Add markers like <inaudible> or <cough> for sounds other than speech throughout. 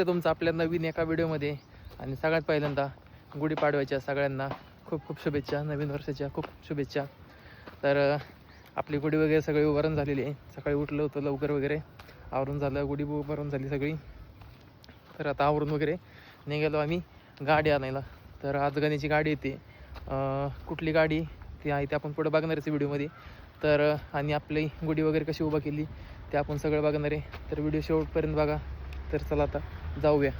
स्वागत आहे तुमचं आपल्या नवीन एका व्हिडिओमध्ये. आणि सगळ्यात पहिल्यांदा गुढीपाडव्याच्या सगळ्यांना खूप खूप शुभेच्छा नवीन वर्षाच्या खूप शुभेच्छा. तर आपली गुढी वगैरे सगळी उभारून झालेली आहे. सकाळी उठलं होतं लवकर वगैरे. आवरून झालं गुढी उभारून झाली सगळी. तर आता आवरून वगैरे निघालो आम्ही गाडी आणायला. तर आज गणेची गाडी येते. कुठली गाडी? ती आहे ते आपण पुढे बघणारच आहे व्हिडिओमध्ये. तर आणि आपली गुढी वगैरे कशी उभा केली ते आपण सगळं बघणार आहे. तर व्हिडिओ शेवटपर्यंत बघा. तर चला आता. जाऊया.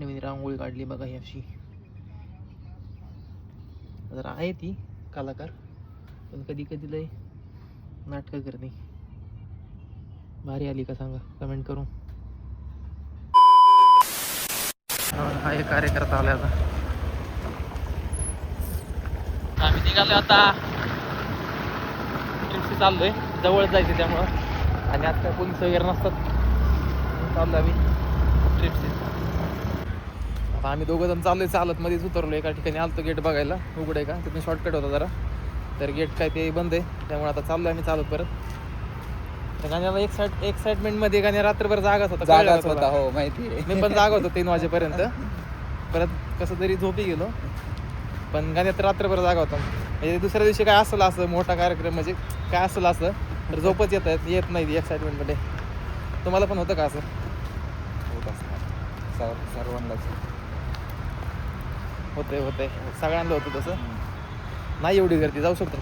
नवीन रांगोळी काढली बघा ही अशी. जरा आहे ती कलाकार पण कधी कधी लय नाटकं करते भारी आली का सांगा? कमेंट करून. हा एक कार्यकर्ता आला आता. आम्ही निघालो आता. ट्रिपशी चाललोय. जवळ जायचं त्यामुळं. आणि आता काय पोलीस वगैरे नसतात. चाललो आम्ही ट्रिपशी. आता आम्ही दोघं जण चाललोय चालत मध्येच उतरलो एका ठिकाणी आलतो गेट बघायला. उघड आहे का? तिथून शॉर्टकट होता जरा. तर गेट काय ते बंद आहे. त्यामुळे आता चाललोय आम्ही चालत परत. तर गाण्याला एक साईड एक्साइटमेंटमध्ये गाण्या रात्रभर जागाच होता जागाच होता? हो माहिती आहे. मी पण जागा होतो तीन वाजेपर्यंत. परत कसं तरी झोपी गेलो. पण गाण्यात रात्रभर जागा होता. म्हणजे दुसऱ्या दिवशी काय असेल असं मोठा कार्यक्रम म्हणजे काय असेल असं तर झोपच येत येत नाही एक्साइटमेंटमध्ये. तुम्हाला पण होतं का असं? होत असणार. सर्व- सर्वांनाच. होते होते सगळ्यांना होतं तसं. नाही एवढी गर्दी जाऊ शकतो.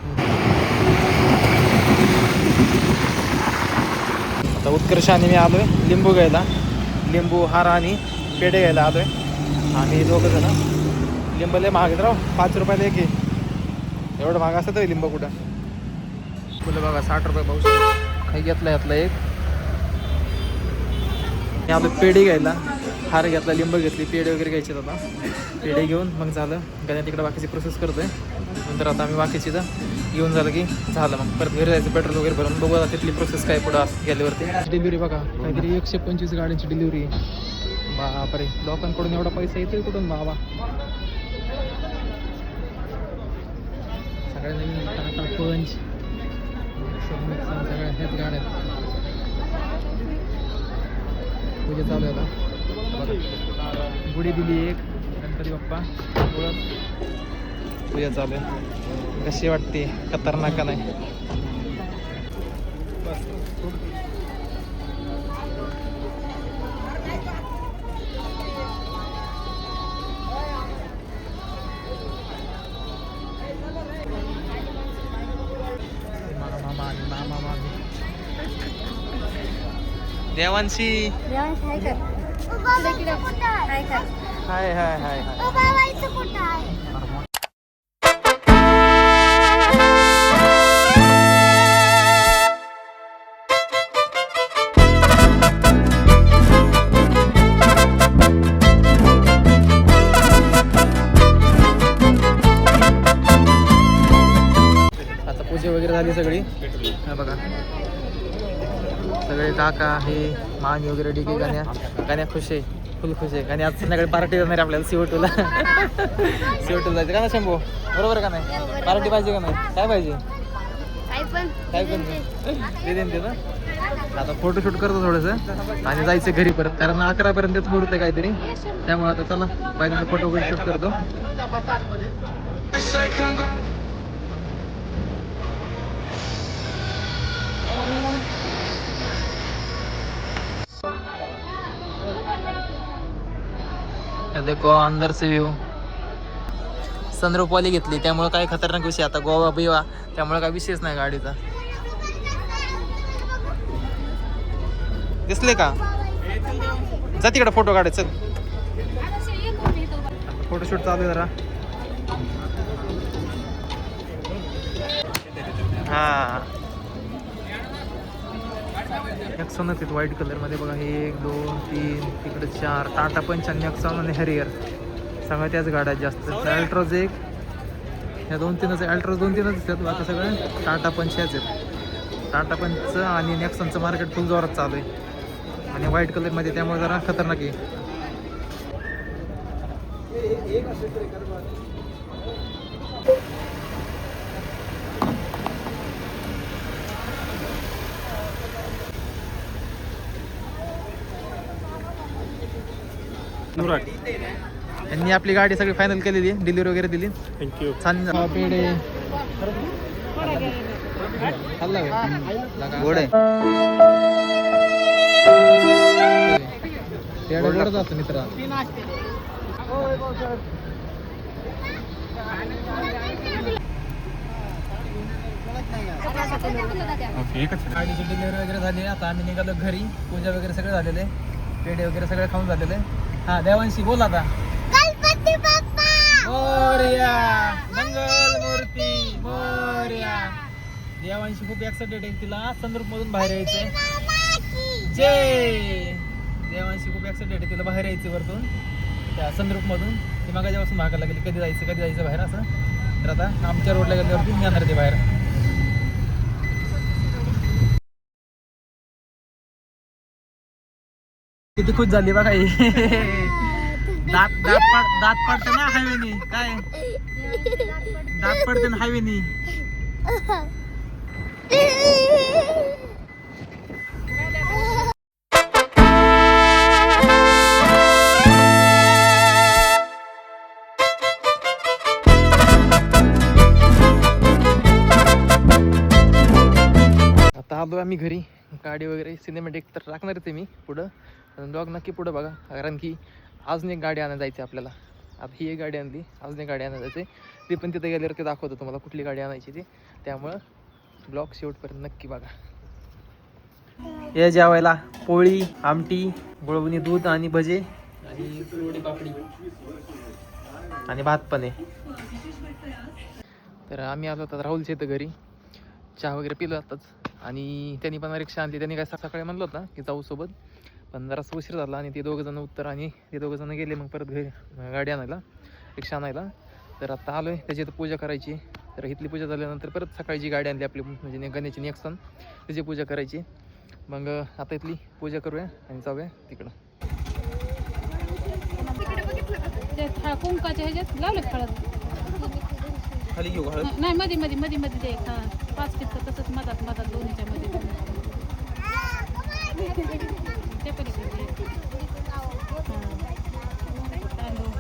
आता उत्कर्ष आणि मी आलोय लिंबू घ्यायला. लिंबू हार आणि पेढे घ्यायला आलोय. आणि दोघं जण. लिंबू लय महाग राव. पाच रुपयाला एक आहे. एवढं महाग असतं तरी लिंबू कुठं? फुलं बघा साठ रुपये पाऊस. काही घेतला यातला एक. मी आलो पेढे घ्यायला. हार घेतला लिंब घेतली पेढे वगैरे घ्यायचे आता. पेढे घेऊन मग झालं. गण्या तिकडे बाकीची प्रोसेस करतोय. नंतर आता आम्ही बाकीची तर घेऊन झालं की झालं मग. परत घरी जायचं पेट्रोल वगैरे भरून बघू आता तिथली प्रोसेस काय पुढं गेल्यावरती. डिलिव्हरी बघा. काहीतरी एकशे पंचवीस गाड्यांची डिलिव्हरी बापरे. लोकांकडून एवढा पैसा येतोय कुठून बाबा? सगळ्या नवीन टाटा पंच. सगळ्या हेच गाड्या आहेत. पूजा चालू आहे आता. गुढी दिली एक गणपती बाप्पा ओळख. पूजा चालू आहे. कशी वाटते? खतरनाक नाही? देवांशी. आहे? हाय हाय हाय हाय आहे? आता पूजा वगैरे झाली सगळी. बघा. सगळे काका हे मानी वगैरे डिके गाण्या गाण्या खुश आहे फुल खुश आहे. आणि आज संध्याकाळी पार्टी करणार आहे आपल्याला सिवटूला सिवटूला जायचं का ना शंभू? बरोबर का नाही? पार्टी पाहिजे का नाही? काय पाहिजे? काय पण. ते देईन ते ना. आता फोटोशूट करतो थोडंसं. आणि जायचं घरी परत कारण अकरापर्यंतच मुहूर्त आहे काहीतरी. त्यामुळे आता चला पाहिजे फोटो वगैरे शूट करतो. ये देखो अंदर से व्यू सनरूपवाली घेतली त्यामुळे काय खतरनाक विषय आता गोवा बिवा त्यामुळे काय विषयच नाही गाडीचा. दिसले का? जा तिकडे फोटो काढायचं चल. फोटोशूट चालू आहे जरा. हा. नेक्सॉन आहेत व्हाईट कलरमध्ये बघा हे एक दोन तीन तिकडे चार टाटा पंच आणि नेक्सॉन आणि हरियर सगळ्या त्याच गाड्या जास्त. अल्ट्रोज एक. ह्या दोन तीनच अल्ट्रोज दोन तीनच असतात बाकी सगळं. टाटा पंच ह्याच आहेत. टाटा पंच आणि नेक्सॉनचं मार्केट फुल जोरात चालू आहे. आणि व्हाईट कलरमध्ये त्यामुळे जरा खतरनाक आहे. यांनी आपली गाडी सगळी फायनल केलेली आहे डिलिव्हरी वगैरे दिली. थँक्यू छान पेढे? गोड आहे. मित्रा. ओके एकच. गाडीची डिलिव्हरी वगैरे झाली. आता आम्ही निघालो घरी. पूजा वगैरे सगळं झालेलं आहे. पेढे वगैरे सगळं खाऊन झालेलं. आहे हा देवांशी बोल आता. गणपती बाप्पा! मोरया! मंगल मूर्ती मोरया! देवांशी खूप एक्साइटेड आहे. तिला संदर्भ मधून बाहेर यायचंय. जय! देवांशी खूप एक्साइटेड आहे तिला बाहेर यायचं वरतून. त्या संद्रूप मधून ती मागाच्यापासून मागायला गेली कधी जायचं कधी जायचं बाहेर असं. तर आता आमच्या रोडला गेल्यावरती जाणार ते बाहेर. किती खुश झाली बघा ही. <laughs> दात दात पाड दात पाडते ना हायवेनी? काय? दात पडते ना हायवेनी? आता आलो आम्ही घरी. गाडी वगैरे सिनेमॅटिक तर टाकणारच आहे मी पुढं. ब्लॉग नक्की पुढं बघा. कारण की अजून एक गाडी आणायला जायची आपल्याला. आता ही एक गाडी आणली. अजून एक गाडी आणायला जायची ती पण तिथे गेल्यावर ते दाखवतो तुम्हाला कुठली गाडी आणायची ती. त्यामुळं ब्लॉग शेवटपर्यंत नक्की बघा. हे जेवायला पोळी आमटी गुळवणी दूध आणि भजे. आणि कुरवडी पापडी. आणि भात पण आहे. तर आम्ही आलो आता राहुलच्या इथं घरी. चहा वगैरे पिलो आताच. आणि त्यांनी पण रिक्षा आणली. त्यांनी काय सकाळी म्हणलं होतं की जाऊ सोबत. पण जरासं उशीर झाला आणि ते दोघं जण उत्तर आणि ते दोघं जण गेले मग परत घरी गाडी आणायला रिक्षा आणायला. तर आता आलो आहे त्याची इथं पूजा करायची. तर इथली पूजा झाल्यानंतर परत सकाळी जी गाडी आणली आपली म्हणजे ने- गणेशची नेक्सन त्याची पूजा करायची. मग आता इथली पूजा करूया आणि जाऊया तिकडं. हा कुंकाच्या ह्याच्यात लावले हळद खाली घेऊ हळद? नाही मध्ये मध्ये मध्ये मध्ये ते हा पाच कित तसंच मधात मधात दोन्हीच्या मध्ये ते पलीकडे ते. हा. तांदूळ.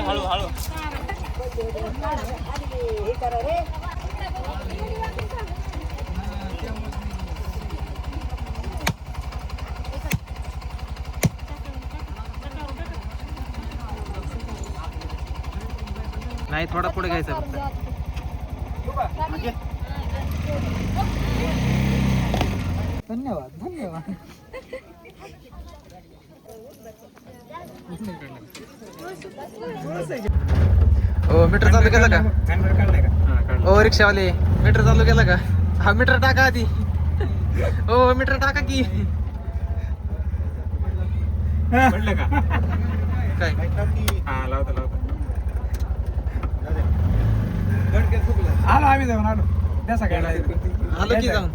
हळू हळू नाही थोडा पुढे घ्यायचा. फक्त धन्यवाद धन्यवाद. हो मीटर चालू केलं का? ओ रिक्षावाले मीटर चालू केलं का? हा मीटर टाका आधी. हो मीटर टाका की? काय? हा लावतो लावतो. आलो आम्ही जाऊन आलो. द्या सगळ्याला आलो की जाऊन.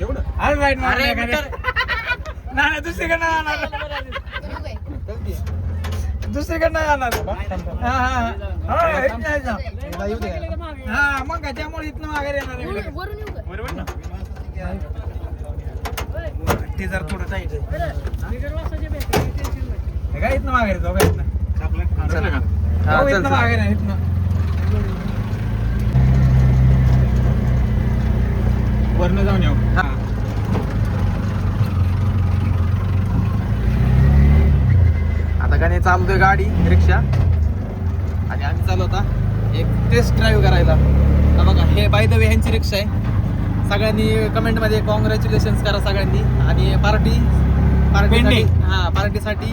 एवढं? आलो राईट नाही नाही दुसरीकडनं जाणार. दुसरीकडनं जाणार हा हा हा. हा. हा मग काय त्यामुळे इथनं माघारी येणार ते जर थोडं टाईट आहे. हे काय इथनं माघारी जाऊ का इथनं? हा. माघारी आहे, इथनं. वरनं जाऊन येऊ. हा. आता गाणे चालतोय गाडी रिक्षा. आणि आम्ही चालू होता एक टेस्ट ड्राईव्ह करायला. हा बघा हे बाय द वे ह्यांची रिक्षा आहे. सगळ्यांनी कमेंटमध्ये कॉंग्रॅच्युलेशन करा सगळ्यांनी. आणि पार्टी पार्टीसाठी हा पार्टीसाठी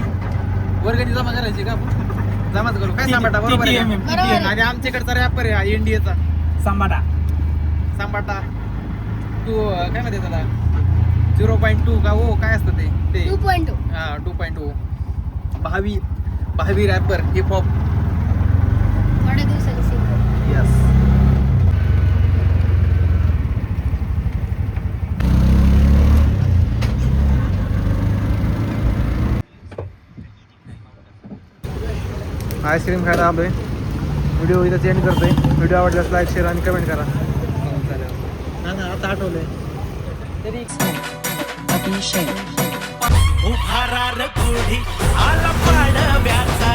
वर्गणी जमा करायची का आपण? जमाच करू. काय सांबाटा बरोबर आहे TTM, का? TTM. आणि आमच्याकडचा रॅपर आहे हा इंडियाचा सांबाटा सांबाटा टू काय म्हणते त्याला? झिरो पॉईंट टू का हो? काय असतं ते? ते. टू पॉईंट हा टू पॉईंट टू भावी भावी रॅपर हिप हॉप थोड्या दिवसांनी सिंगल यस आईस्क्रीम खायला आलोय. व्हिडिओ इथं चेंज करतोय. व्हिडिओ आवडल्यास लाईक शेअर आणि कमेंट करा. ना आता आठवलंय. तरी उभारार पुढी आला पाडव्याचा